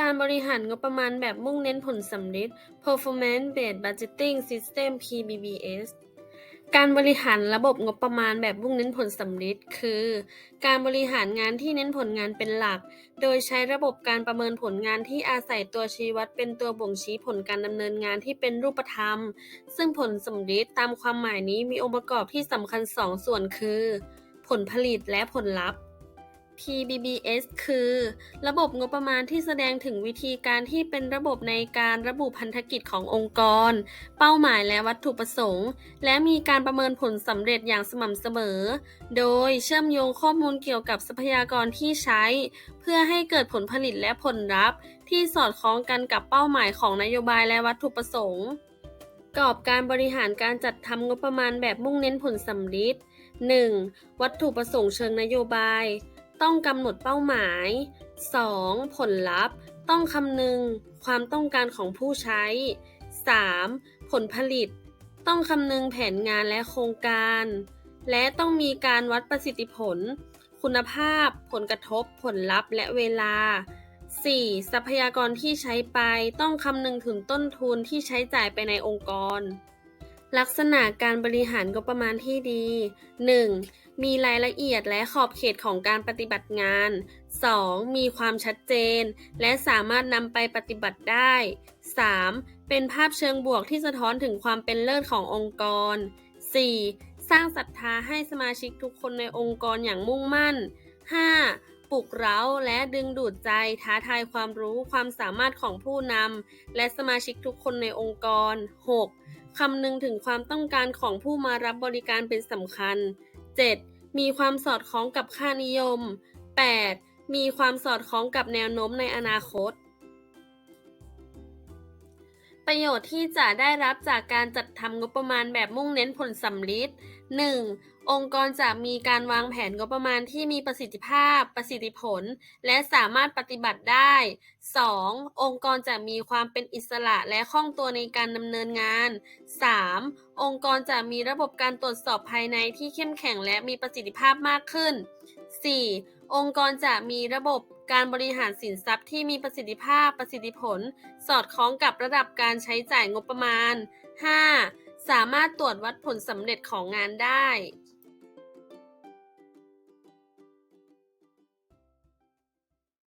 การบริหารงบประมาณแบบมุ่งเน้นผลสำลิด Performance Based Budgeting System PBBS การบริหารระบบงบประมาณแบบมุ่งเน้นผลสำลิดคือ การบริหารงานที่เน้นผลงานเป็นหลัก โดยใช้ระบบการประเมินผลงานที่อาศัยตัวชี้วัดเป็นตัวบ่งชี้ผลการดำเนินงานที่เป็นรูปธรรม ซึ่งผลสำลิดตามความหมายนี้มีองค์ประกอบที่สำคัญ 2ส่วนคือ ผลผลิตและผลลัพธ์ PBBS คือ ระบบงบประมาณที่แสดงถึงวิธีการที่เป็นระบบในการระบุพันธกิจขององค์กร เป้าหมายและวัตถุประสงค์ และมีการประเมินผลสำเร็จอย่างสม่ำเสมอ โดยเชื่อมโยงข้อมูลเกี่ยวกับทรัพยากรที่ใช้ เพื่อให้เกิดผลผลิตและผลลัพธ์ ที่สอดคล้องกันกับเป้าหมายของนโยบายและวัตถุประสงค์กรอบการบริหารการจัดทำงบประมาณแบบมุ่งเน้นผลสำลิด 1. วัตถุประสงค์เชิงนโยบาย ต้องกำหนดเป้าหมาย 2. ผลลัพธ์ ต้องคำนึงความต้องการของผู้ใช้ 3. ผลผลิต ต้องคำนึงแผนงานและโครงการ และต้องมีการวัดประสิทธิผล คุณภาพ ผลกระทบ ผลลัพธ์และเวลา 4. ทรัพยากรที่ใช้ไป ต้องคำนึงถึงต้นทุนที่ใช้จ่ายไปในองค์กร ลักษณะการบริหารงบประมาณที่ดี 1. มีรายละเอียดและขอบเขตของการปฏิบัติงาน 2. มีความชัดเจน และสามารถนำไปปฏิบัติได้ 3. เป็นภาพเชิงบวกที่สะท้อนถึงความเป็นเลิศขององค์กร 4. สร้างศรัทธาให้สมาชิกทุกคนในองค์กรอย่างมุ่งมั่น 5. ปลุกเร้าและดึงดูดใจท้าทายความรู้ความสามารถของผู้นำและสมาชิกทุกคนในองค์กร 6. คำนึงถึงความต้องการของผู้มารับบริการเป็นสำคัญ 7. มีความสอดคล้องกับค่านิยม 8. มีความสอดคล้องกับแนวโน้มในอนาคต ประโยชน์ที่จะได้รับจากการจัดทำงบประมาณแบบมุ่งเน้นผลสำลิด 1. องค์กรจะมีการวางแผนงบประมาณที่มีประสิทธิภาพ ประสิทธิผล และสามารถปฏิบัติได้ 2. องค์กรจะมีความเป็นอิสระและคล่องตัวในการดำเนินงาน 3. องค์กรจะมีระบบการตรวจสอบภายในที่เข้มแข็งและมีประสิทธิภาพมากขึ้น 4. องค์กรจะมีระบบ การบริหารสินทรัพย์ที่มีประสิทธิภาพประสิทธิผล สอดคล้องกับระดับการใช้จ่ายงบประมาณ 5. สามารถตรวจวัดผลสำเร็จของงานได้